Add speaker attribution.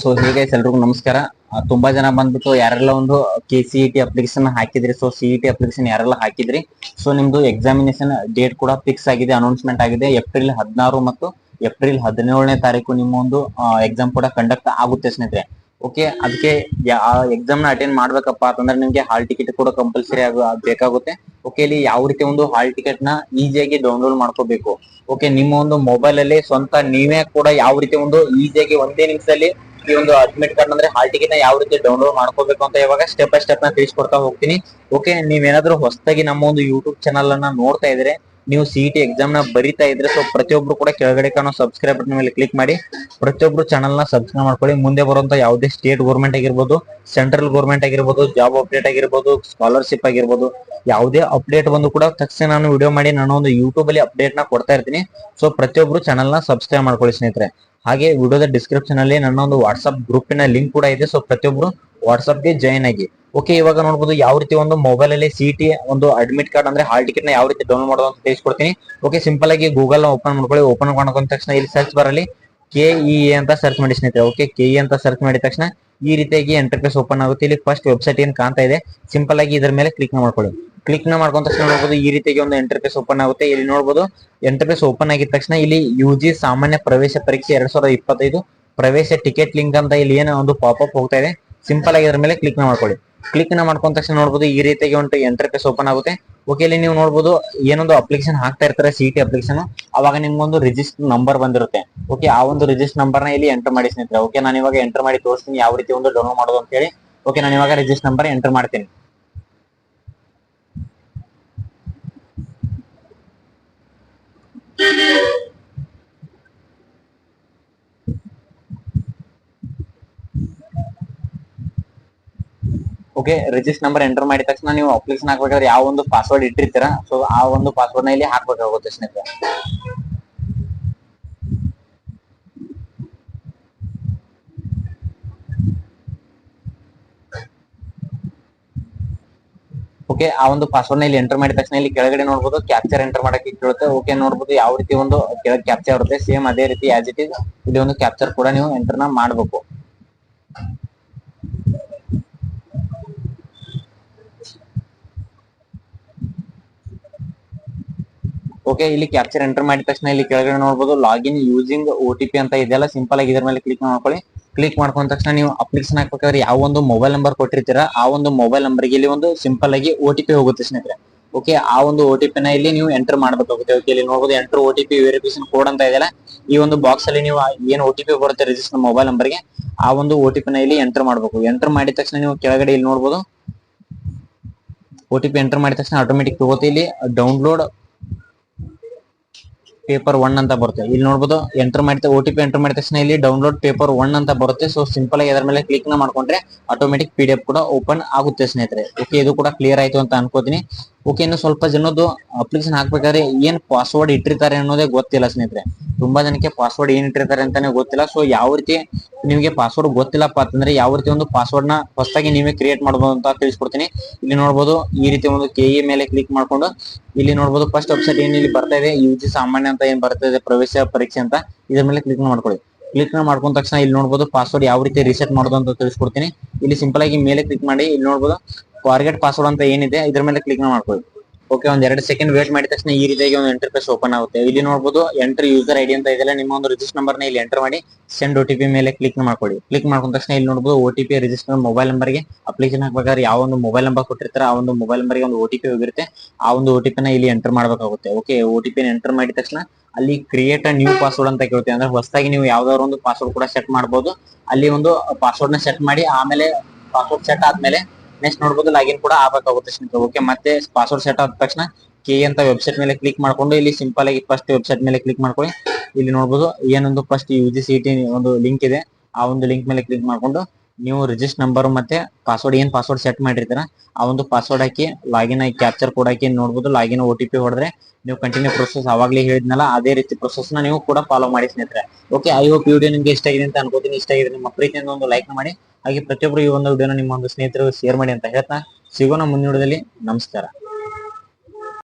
Speaker 1: So ಹೀಗೆ ಎಲ್ರಿಗೂ ನಮಸ್ಕಾರ. ತುಂಬಾ ಜನ ಬಂದ್ಬಿಟ್ಟು ಯಾರೆಲ್ಲ ಒಂದು ಕೆ ಸಿ ಟಿ ಅಪ್ಲಿಕೇಶನ್ ಹಾಕಿದ್ರಿ ಸೊ ಸಿ ಟಿ ಅಪ್ಲಿಕೇಶನ್ ಯಾರೆಲ್ಲ ಹಾಕಿದ್ರಿ ಸೊ ನಿಮ್ದು ಎಕ್ಸಾಮಿನೇಷನ್ ಡೇಟ್ ಕೂಡ ಫಿಕ್ಸ್ ಆಗಿದೆ ಅನೌನ್ಸ್ಮೆಂಟ್ ಆಗಿದೆ. ಏಪ್ರಿಲ್ ಹದಿನಾರು ಮತ್ತು ಏಪ್ರಿಲ್ ಹದಿನೇಳನೇ ತಾರೀಕು ನಿಮ್ಮ ಒಂದು ಎಕ್ಸಾಮ್ ಕೂಡ ಕಂಡಕ್ಟ್ ಆಗುತ್ತೆ ಸ್ನೇಹಿತರೆ. ಓಕೆ ಅದಕ್ಕೆ ಎಕ್ಸಾಮ್ನ ಅಟೆಂಡ್ ಮಾಡ್ಬೇಕಪ್ಪ ಅಂತಂದ್ರೆ ನಿಮ್ಗೆ ಹಾಲ್ ಟಿಕೆಟ್ ಕೂಡ ಕಂಪಲ್ಸರಿ ಆಗ ಬೇಕಾಗುತ್ತೆ. ಓಕೆ ಇಲ್ಲಿ ಯಾವ ರೀತಿ ಒಂದು ಹಾಲ್ ಟಿಕೆಟ್ನ ಈಸಿಯಾಗಿ ಡೌನ್ಲೋಡ್ ಮಾಡ್ಕೋಬೇಕು? ಓಕೆ ನಿಮ್ಮ ಒಂದು ಮೊಬೈಲ್ ಅಲ್ಲಿ ಸ್ವಂತ ನೀವೇ ಕೂಡ ಯಾವ ರೀತಿ ಒಂದು ಈಸಿಯಾಗಿ ಒಂದೇ ನಿಮಿಷದಲ್ಲಿ ಈ ಒಂದು ಅಡ್ಮಿಟ್ ಕಾರ್ಡ್ ಅಂದ್ರೆ ಹಾಲ್ ಟಿಕೆಟ್ನ ಯಾವ ರೀತಿ ಡೌನ್ಲೋಡ್ ಮಾಡ್ಕೋಬೇಕು ಅಂತ ಇವಾಗ ಸ್ಟೆಪ್ ಬೈ ಸ್ಟೆಪ್ನ ತಿಳಿಸ್ಕೊಡ್ತಾ ಹೋಗ್ತೀನಿ. ಓಕೆ ನೀವೇನಾದ್ರೂ ಹೊಸದಾಗಿ ನಮ್ಮ ಒಂದು ಯೂಟ್ಯೂಬ್ ಚಾನಲ್ ಅನ್ನ ನೋಡ್ತಾ ಇದ್ರೆ ನೀವು ಸಿ ಟಿ ಎಕ್ಸಾಮ್ನ ಬರಿತಾ ಇದ್ರೆ ಸೊ ಪ್ರತಿಯೊಬ್ರು ಕೂಡ ಕೆಳಗಡೆ ಕಾಣೋ ಸಬ್ಸ್ಕ್ರೈಬ್ ಬಟನ್ ಮೇಲೆ ಕ್ಲಿಕ್ ಮಾಡಿ, ಪ್ರತಿಯೊಬ್ರು ಚಾನಲ್ನ ಸಬ್ಸ್ಕ್ರೈಬ್ ಮಾಡ್ಕೊಳ್ಳಿ. ಮುಂದೆ ಬರುವಂತ ಯಾವುದೇ ಸ್ಟೇಟ್ ಗೌರ್ಮೆಂಟ್ ಆಗಿರ್ಬೋದು ಸೆಂಟ್ರಲ್ ಗೌರ್ಮೆಂಟ್ ಆಗಿರ್ಬೋದು ಜಾಬ್ ಅಪ್ಡೇಟ್ ಆಗಿರ್ಬೋದು ಸ್ಕಾಲರ್ಶಿಪ್ ಆಗಿರ್ಬೋದು, ಯಾವುದೇ ಅಪ್ಡೇಟ್ ಬಂದು ಕೂಡ ತಕ್ಷಣ ನಾನು ವಿಡಿಯೋ ಮಾಡಿ, ನಾನು ಒಂದು ಯೂಟ್ಯೂಬ್ ಅಲ್ಲಿ ಅಪ್ಡೇಟ್ನ ಕೊಡ್ತಾ ಇರ್ತೀನಿ. ಸೊ ಪ್ರತಿಯೊಬ್ರು ಚಾನಲ್ನ ಸಬ್ಸ್ಕ್ರೈಬ್ ಮಾಡ್ಕೊಳ್ಳಿ ಸ್ನೇಹಿತರೆ. ಹಾಗೆ ವಿಡಿಯೋದ ಡಿಸ್ಕ್ರಿಪ್ಷನ್ ಅಲ್ಲಿ ನನ್ನ ಒಂದು ವಾಟ್ಸ್ಆಪ್ ಗ್ರೂಪಿನ ಲಿಂಕ್ ಕೂಡ ಇದೆ. ಸೊ ಪ್ರತಿಯೊಬ್ರು ವಾಟ್ಸ್ಆಪ್ಗೆ ಜಾಯಿನ್ ಆಗಿ. ಓಕೆ ಇವಾಗ ನೋಡಬಹುದು ಯಾವ ರೀತಿ ಒಂದು ಮೊಬೈಲ್ ಅಲ್ಲಿ ಸಿಟಿ ಒಂದು ಅಡ್ಮಿಟ್ ಕಾರ್ಡ್ ಅಂದ್ರೆ ಹಾಲ್ ಟಿಕೆಟ್ನ ಯಾವ ರೀತಿ ಡೌನ್ಲೋಡ್ ಮಾಡೋದು ಅಂತ ತಿಳಿಸ್ಕೊಡ್ತೀನಿ. ಓಕೆ ಸಿಂಪಲ್ ಆಗಿ ಗೂಗಲ್ ಓಪನ್ ಮಾಡ್ಕೊಳ್ಳಿ. ಓಪನ್ ಮಾಡ್ಕೊಂಡ ತಕ್ಷಣ ಇಲ್ಲಿ ಸರ್ಚ್ ಬರಲಿ ಕೆ ಇ ಅಂತ ಸರ್ಚ್ ಮಾಡಿ ಸ್ನೇಹಿತರೆ. ಓಕೆ ಕೆ ಇ ಅಂತ ಸರ್ಚ್ ಮಾಡಿದ ತಕ್ಷಣ ಈ ರೀತಿಯಾಗಿ ಎಂಟರ್ಫೇಸ್ ಓಪನ್ ಆಗುತ್ತೆ. ಇಲ್ಲಿ ಫಸ್ಟ್ ವೆಬ್ಸೈಟ್ ಏನ್ ಕಾಣ್ತಾ ಇದೆ? ಸಿಂಪಲ್ ಆಗಿ ಇದ್ರ ಮೇಲೆ ಕ್ಲಿಕ್ ಮಾಡ್ಕೊಳ್ಳಿ. ಕ್ಲಿಕ್ನ ಮಾಡ್ಕೊಂಡ ತಕ್ಷಣ ನೋಡಬಹುದು ಈ ರೀತಿಯಾಗಿ ಒಂದು ಎಂಟರ್ಫೇಸ್ ಓಪನ್ ಆಗುತ್ತೆ. ಇಲ್ಲಿ ನೋಡಬಹುದು ಎಂಟರ್ಫೇಸ್ ಓಪನ್ ಆಗಿದ ತಕ್ಷಣ ಇಲ್ಲಿ ಯು ಜಿ ಸಾಮಾನ್ಯ ಪ್ರವೇಶ ಪರೀಕ್ಷೆ ಎರಡ್ ಸಾವಿರದ ಇಪ್ಪತ್ತೈದು ಪ್ರವೇಶ ಟಿಕೆಟ್ ಲಿಂಕ್ ಅಂತ ಇಲ್ಲಿ ಏನೋ ಒಂದು ಪಾಪ್ ಅಪ್ ಹೋಗ್ತಾ ಇದೆ. ಸಿಂಪಲ್ ಆಗಿ ಇದ್ರ ಮೇಲೆ ಕ್ಲಿಕ್ ಮಾಡ್ಕೊಳ್ಳಿ. ಕ್ಲಿಕ್ನ ಮಾಡ್ಕೊಂಡ ತಕ್ಷಣ ನೋಡಬಹುದು ಈ ರೀತಿಯಾಗಿ ಒಂದು ಎಂಟರ್ಫೇಸ್ ಓಪನ್ ಆಗುತ್ತೆ. ಓಕೆ ಇಲ್ಲಿ ನೀವು ನೋಡಬಹುದು ಏನೊಂದು ಅಪ್ಲಿಕೇಶನ್ ಹಾಕ್ತಾ ಇರ್ತಾರೆ ಸಿ ಟಿ ಅಪ್ಲಿಕೇಶನ್ ಅವಾಗ ನಿಮ್ಗೊಂದು ರಿಜಿಸ್ಟರ್ ನಂಬರ್ ಬಂದಿರುತ್ತೆ. ಓಕೆ ಆ ಒಂದು ರಿಜಿಸ್ಟರ್ ನಂಬರ್ನ ಇಲ್ಲಿ ಎಂಟರ್ ಮಾಡಿ ಸ್ನೇಹಿತರೆ. ಓಕೆ ನಾನು ಇವಾಗ ಎಂಟರ್ ಮಾಡಿ ತೋರಿಸ್ತೀನಿ, ಯಾವ ರೀತಿ ಒಂದು ಡೌನ್ಲೋಡ್ ಮಾಡೋದು ಅಂತ ಹೇಳಿ. ಓಕೆ ನಾನು ಇವಾಗ ರಿಜಿಸ್ಟರ್ ನಂಬರ್ ಎಂಟರ್ ಮಾಡ್ತೀನಿ. ಓಕೆ ರಿಜಿಸ್ಟರ್ ನಂಬರ್ ಎಂಟರ್ ಮಾಡಿದ ತಕ್ಷಣ ನೀವು ಅಪ್ಲಿಕೇಶನ್ ಹಾಕ್ಬೇಕಾದ್ರೆ ಯಾವ ಒಂದು ಪಾಸ್ವರ್ಡ್ ಇಟ್ಟಿರ್ತೀರಾ? ಸೊ ಆ ಒಂದು ಪಾಸ್ವರ್ಡ್ನ ಇಲ್ಲಿ ಹಾಕ್ಬೇಕಾಗುತ್ತೆ ಸ್ನೇಹಿತರೆ. ಓಕೆ, ಆ ಒಂದು ಪಾಸ್ವರ್ಡ್ನ ಇಲ್ಲಿ ಎಂಟರ್ ಮಾಡಿದ ತಕ್ಷಣ ಇಲ್ಲಿ ಕೆಳಗಡೆ ನೋಡಬಹುದು ಕ್ಯಾಪ್ಚರ್ ಎಂಟರ್ ಮಾಡಕ್ಕೆ ಕೇಳುತ್ತೆ. ಓಕೆ ನೋಡಬಹುದು ಯಾವ ರೀತಿ ಒಂದು ಕ್ಯಾಪ್ಚರ್ ಇರುತ್ತೆ. ಸೇಮ್ ಅದೇ ರೀತಿ ಆಸ್ ಇಟ್ ಇಸ್ ಇಲ್ಲಿ ಒಂದು ಕ್ಯಾಪ್ಚರ್ ಕೂಡ ನೀವು ಎಂಟರ್ನ ಮಾಡಬೇಕು. ಓಕೆ ಇಲ್ಲಿ ಕ್ಯಾಪ್ಚರ್ ಎಂಟರ್ ಮಾಡಿದ ತಕ್ಷಣ ಇಲ್ಲಿ ಕೆಳಗಡೆ ನೋಡಬಹುದು login using O T P ಅಂತ ಇದೆಯಲ್ಲ ಸಿಂಪಲ್ ಆಗಿ ಇದ್ರ ಮೇಲೆ ಕ್ಲಿಕ್ ಮಾಡ್ಕೊಳ್ಳಿ. ಕ್ಲಿಕ್ ಮಾಡ್ಕೊಂಡ ತಕ್ಷಣ ನೀವು ಅಪ್ಲಿಕೇಶನ್ ಹಾಕ್ಬೇಕಾದ್ರೆ ಯಾವ ಒಂದು ಮೊಬೈಲ್ ನಂಬರ್ ಕೊಟ್ಟಿರ್ತೀರಾ, ಆ ಒಂದು ಮೊಬೈಲ್ ನಂಬರ್ಗೆ ಇಲ್ಲಿ ಒಂದು ಸಿಂಪಲ್ ಆಗಿ ಓ ಟಿ ಪಿ ಹೋಗುತ್ತೆ ಸ್ನೇಹಿತರೆ. ಓಕೆ ಆ ಒಂದು ಓ ಟಿ ಇಲ್ಲಿ ನೀವು ಎಂಟರ್ ಮಾಡಬೇಕಾಗುತ್ತೆ. ಓಕೆ ಇಲ್ಲಿ ನೋಡಬಹುದು enter O T P verification code ಅಂತ ಇದೆಯಲ್ಲ, ಈ ಒಂದು ಬಾಕ್ಸ್ ಅಲ್ಲಿ ನೀವು ಏನು ಓ ಟಿ ಪಿ ಬರುತ್ತೆ ರಿಜಿಸ್ಟರ್ ಮೊಬೈಲ್ ನಂಬರ್ಗೆ ಆ ಒಂದು ಓ ಟಿ ಇಲ್ಲಿ ಎಂಟರ್ ಮಾಡಬೇಕು. ಎಂಟರ್ ಮಾಡಿದ ತಕ್ಷಣ ನೀವು ಕೆಳಗಡೆ ಇಲ್ಲಿ ನೋಡಬಹುದು ಓ ಟಿ ಎಂಟರ್ ಮಾಡಿದ ತಕ್ಷಣ ಆಟೋಮೆಟಿಕ್ ತಗೋತಿ ಇಲ್ಲಿ ಡೌನ್ಲೋಡ್ ಪೇಪರ್ ಒನ್ ಅಂತ ಬರುತ್ತೆ. ಇಲ್ಲಿ ನೋಡಬಹುದು ಎಂಟರ್ ಮಾಡಿದ ಓ ಟಿ ಪಿ ಎಂಟರ್ ಮಾಡಿದ ತಕ್ಷಣ ಇಲ್ಲಿ ಡೌನ್ಲೋಡ್ ಪೇಪರ್ ಒನ್ ಅಂತ ಬರುತ್ತೆ. ಸೊ ಸಿಂಪಲ್ ಆಗಿ ಅದರ ಮೇಲೆ ಕ್ಲಿಕ್ನ ಮಾಡ್ಕೊಂಡ್ರೆ ಆಟೋಮೆಟಿಕ್ ಪಿ ಡಿ ಎಫ್ ಕೂಡ ಓಪನ್ ಆಗುತ್ತೆ ಸ್ನೇಹಿತರೆ. ಓಕೆ ಇದು ಕೂಡ ಕ್ಲಿಯರ್ ಆಯ್ತು ಅಂತ ಅನ್ಕೋತೀನಿ. ಓಕೆ ಇನ್ನು ಸ್ವಲ್ಪ ಜನದ್ದು ಅಪ್ಲಿಕೇಶನ್ ಹಾಕ್ಬೇಕಾದ್ರೆ ಏನ್ ಪಾಸ್ವರ್ಡ್ ಇಟ್ಟಿರ್ತಾರೆ ಅನ್ನೋದೇ ಗೊತ್ತಿಲ್ಲ ಸ್ನೇಹಿತರೆ. ತುಂಬಾ ಜನಕ್ಕೆ ಪಾಸ್ವರ್ಡ್ ಏನ್ ಇಟ್ಟಿರ್ತಾರೆ ಅಂತಾನೆ ಗೊತ್ತಿಲ್ಲ. ಸೊ ಯಾವ ರೀತಿ ನಿಮಗೆ ಪಾಸ್ವರ್ಡ್ ಗೊತ್ತಿಲ್ಲಪ್ಪ ಅಂತಂದ್ರೆ ಯಾವ ರೀತಿ ಒಂದು ಪಾಸ್ವರ್ಡ್ನ ಹೊಸದಾಗಿ ನೀವೇ ಕ್ರಿಯೇಟ್ ಮಾಡಬಹುದು ಅಂತ ತಿಳಿಸ್ಕೊಡ್ತೀನಿ. ಇಲ್ಲಿ ನೋಡಬಹುದು ಈ ರೀತಿ ಒಂದು ಕೆ ಇ ಮೇಲೆ ಕ್ಲಿಕ್ ಮಾಡ್ಕೊಂಡು ಇಲ್ಲಿ ನೋಡಬಹುದು ಫಸ್ಟ್ ವೆಬ್ಸೈಟ್ ಏನ್ ಇಲ್ಲಿ ಬರ್ತಾ ಇದೆ? ಯು ಜಿ ಸಾಮಾನ್ಯ ಅಂತ ಏನ್ ಬರ್ತಾ ಇದೆ? ಪ್ರವೇಶ ಪರೀಕ್ಷೆ ಅಂತ ಇದ್ರ ಮೇಲೆ ಕ್ಲಿಕ್ ಮಾಡ್ಕೊಳ್ಳಿ. ಕ್ಲಿಕ್ ಮಾಡ್ಕೊಂಡ ತಕ್ಷಣ ಇಲ್ಲಿ ನೋಡಬಹುದು ಪಾಸ್ವರ್ಡ್ ಯಾವ ರೀತಿ ರಿಸೆಟ್ ಮಾಡೋದು ಅಂತ ತಿಳಿಸ್ಕೊಡ್ತೀನಿ. ಇಲ್ಲಿ ಸಿಂಪಲ್ ಆಗಿ ಮೇಲೆ ಕ್ಲಿಕ್ ಮಾಡಿ ಇಲ್ಲಿ ನೋಡಬಹುದು ಫಾರ್ಗೆಟ್ ಪಾಸ್ವರ್ಡ್ ಅಂತ ಏನಿದೆ, ಇದ್ರ ಮೇಲೆ ಕ್ಲಿಕ್ ಮಾಡ್ಕೊಳ್ಳಿ ಓಕೆ ಒಂದ್ ಎರಡು ಸೆಕೆಂಡ್ ವೇಟ್ ಮಾಡಿದ ತಕ್ಷಣ ಈ ರೀತಿಯಾಗಿ ಒಂದು ಎಂಟರ್ಫೇಸ್ ಓಪನ್ ಆಗುತ್ತೆ. ಇಲ್ಲಿ ನೋಡಬಹುದು ಎಂಟ್ರಿ ಯೂಸರ್ ಐಡಿ ಅಂತ ಇದೆಲ್ಲ ನಿಮ್ಮ ಒಂದು ರಿಜಿಸ್ಟರ್ ನಂಬರ್ನ ಇಲ್ಲಿ ಎಂಟರ್ ಮಾಡಿ ಸೆಂಡ್ ಓ ಮೇಲೆ ಕ್ಲಿಕ್ ಮಾಡ್ಕೊಳ್ಳಿ. ಕ್ಲಿಕ್ ಮಾಡ್ಕೊಂಡ ತಕ್ಷಣ ಇಲ್ಲಿ ನೋಡಬಹುದು ಓ ರಿಜಿಸ್ಟರ್ ಮೊಬೈಲ್ ನಂಬರ್ಗೆ ಅಪ್ಲಿಕೇಶನ್ ಹಾಕ್ಬೇಕಾದ್ರೆ ಯಾವ ಒಂದು ಮೊಬೈಲ್ ನಂಬರ್ ಕೊಟ್ಟಿರ್ತಾರೆ ಆ ಒಂದು ಮೊಬೈಲ್ ನಂಬರ್ಗೆ ಒಂದು ಓ ಹೋಗಿರುತ್ತೆ. ಆ ಒಂದು ಓ ಇಲ್ಲಿ ಎಂಟರ್ ಮಾಡಬೇಕಾಗುತ್ತೆ. ಓಕೆ ಓ ಎಂಟರ್ ಮಾಡಿದ ತಕ್ಷಣ ಅಲ್ಲಿ ಕ್ರಿಯೇಟ್ ಅ ನ್ಯೂ ಪಾಸ್ವರ್ಡ್ ಅಂತ ಕೇಳುತ್ತೆ ಅಂದ್ರೆ ಹೊಸದಾಗಿ ನೀವು ಯಾವ್ದಾದ್ರು ಒಂದು ಪಾಸ್ವರ್ಡ್ ಕೂಡ ಸೆಟ್ ಮಾಡಬಹುದು ಅಲ್ಲಿ ಒಂದು ಪಾಸ್ವರ್ಡ್ನ ಸೆಟ್ ಮಾಡಿ, ಆಮೇಲೆ ಪಾಸ್ವರ್ಡ್ ಸೆಟ್ ಆದ್ಮೇಲೆ ನೆಕ್ಸ್ಟ್ ನೋಡಬಹುದು ಲಾಗಿನ್ ಕೂಡ ಆಗಬೇಕಾಗುತ್ತೆ ಸ್ನೇಹಿತರೆ ಓಕೆ ಮತ್ತೆ ಪಾಸ್ವರ್ಡ್ ಸೆಟ್ ಆದ ತಕ್ಷಣ ಕೆ ಅಂತ ವೆಬ್ಸೈಟ್ ಮೇಲೆ ಕ್ಲಿಕ್ ಮಾಡ್ಕೊಂಡು, ಇಲ್ಲಿ ಸಿಂಪಲ್ ಆಗಿ ಫಸ್ಟ್ ವೆಬ್ಸೈಟ್ ಮೇಲೆ ಕ್ಲಿಕ್ ಮಾಡ್ಕೊಳ್ಳಿ. ಇಲ್ಲಿ ನೋಡಬಹುದು ಏನೊಂದು first U G C T ಒಂದು ಲಿಂಕ್ ಇದೆ. ಆ ಒಂದು ಲಿಂಕ್ ಮೇಲೆ ಕ್ಲಿಕ್ ಮಾಡ್ಕೊಂಡು ನೀವು ರಿಜಿಸ್ಟರ್ ನಂಬರ್ ಮತ್ತೆ ಪಾಸ್ವರ್ಡ್ ಏನ್ ಪಾಸ್ವರ್ಡ್ ಸೆಟ್ ಮಾಡಿರ್ತೀರ, ಆ ಒಂದು ಪಾಸ್ವರ್ಡ್ ಹಾಕಿ ಲಾಗಿನ್ ಆಗಿ ಕ್ಯಾಪ್ಚರ್ ಕೋಡ್ ಹಾಕಿ ನೋಡಬಹುದು ಲಾಗಿನ್ ಓ ಟಿ ಪಿ ಹೊಡೆದ್ರೆ ನೀವು ಕಂಟಿನ್ಯೂ ಪ್ರೊಸೆಸ್ ಅವಾಗಲೇ ಹೇಳಿದ್ನಲ್ಲ, ಅದೇ ರೀತಿ ಪ್ರೊಸೆಸ್ನ ನೀವು ಕೂಡ ಫಾಲೋ ಮಾಡಿ ಸ್ನೇಹಿತರೆ. ಓಕೆ ಐ ಹೋಪ್ ವಿಡಿಯೋ ನಿಮ್ಗೆ ಇಷ್ಟ ಆಗಿದೆ ಅಂತ ಅನ್ಕೋತೀನಿ. ಇಷ್ಟ ಆಗಿದೆ, ನಿಮ್ಮ ಪ್ರೀತಿಯಿಂದ ಒಂದು ಲೈಕ್ ಮಾಡಿ. ಹಾಗೆ ಪ್ರತಿಯೊಬ್ಬರು ಈ ಒಂದು ವಿಡಿಯೋನ ನಿಮ್ಮ ಒಂದು ಸ್ನೇಹಿತರು ಶೇರ್ ಮಾಡಿ ಅಂತ ಹೇಳ್ತಾ ಸಿಗೋಣ ಮುಂದಿನ ವಿಡಿಯೋದಲ್ಲಿ. ನಮಸ್ಕಾರ.